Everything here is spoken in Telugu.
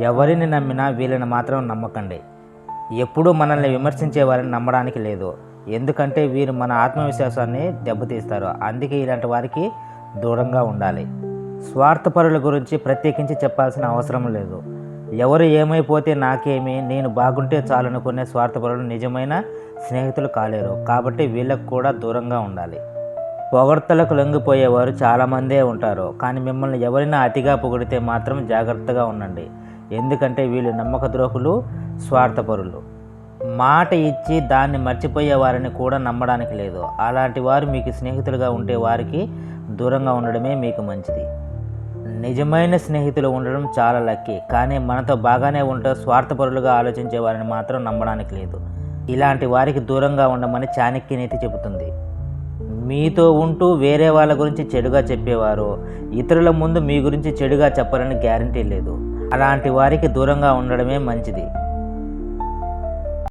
ఎవరిని నమ్మినా వీళ్ళని మాత్రం నమ్మకండి. ఎప్పుడూ మనల్ని విమర్శించే వారిని నమ్మడానికి లేదు. ఎందుకంటే వీరు మన ఆత్మవిశ్వాసాన్ని దెబ్బతీస్తారు. అందుకే ఇలాంటి వారికి దూరంగా ఉండాలి. స్వార్థపరుల గురించి ప్రత్యేకించి చెప్పాల్సిన అవసరం లేదు. ఎవరు ఏమైపోతే నాకేమి నేను బాగుంటే చాలనుకునే స్వార్థపరులు నిజమైన స్నేహితులు కాలేరు. కాబట్టి వీళ్ళకు కూడా దూరంగా ఉండాలి. పొగడ్తలకు లొంగిపోయేవారు చాలామందే ఉంటారు. కానీ మిమ్మల్ని ఎవరైనా అతిగా పొగిడితే మాత్రం జాగ్రత్తగా ఉండండి. ఎందుకంటే వీళ్ళు నమ్మక ద్రోహులు స్వార్థపరులు. మాట ఇచ్చి దాన్ని మర్చిపోయే వారిని కూడా నమ్మడానికి లేదు. అలాంటి వారు మీకు స్నేహితులుగా ఉంటే వారికి దూరంగా ఉండడమే మీకు మంచిది. నిజమైన స్నేహితులు ఉండడం చాలా లక్కీ కానీ మనతో బాగానే ఉంటూ స్వార్థపరులుగా ఆలోచించే వారిని మాత్రం నమ్మడానికి లేదు. ఇలాంటి వారికి దూరంగా ఉండమని చాణక్య నీతి చెబుతుంది. మీతో ఉంటూ వేరే వాళ్ళ గురించి చెడుగా చెప్పేవారు ఇతరుల ముందు మీ గురించి చెడుగా చెప్పాలని గ్యారంటీ లేదు. అలాంటి వారికి దూరంగా ఉండడమే మంచిది.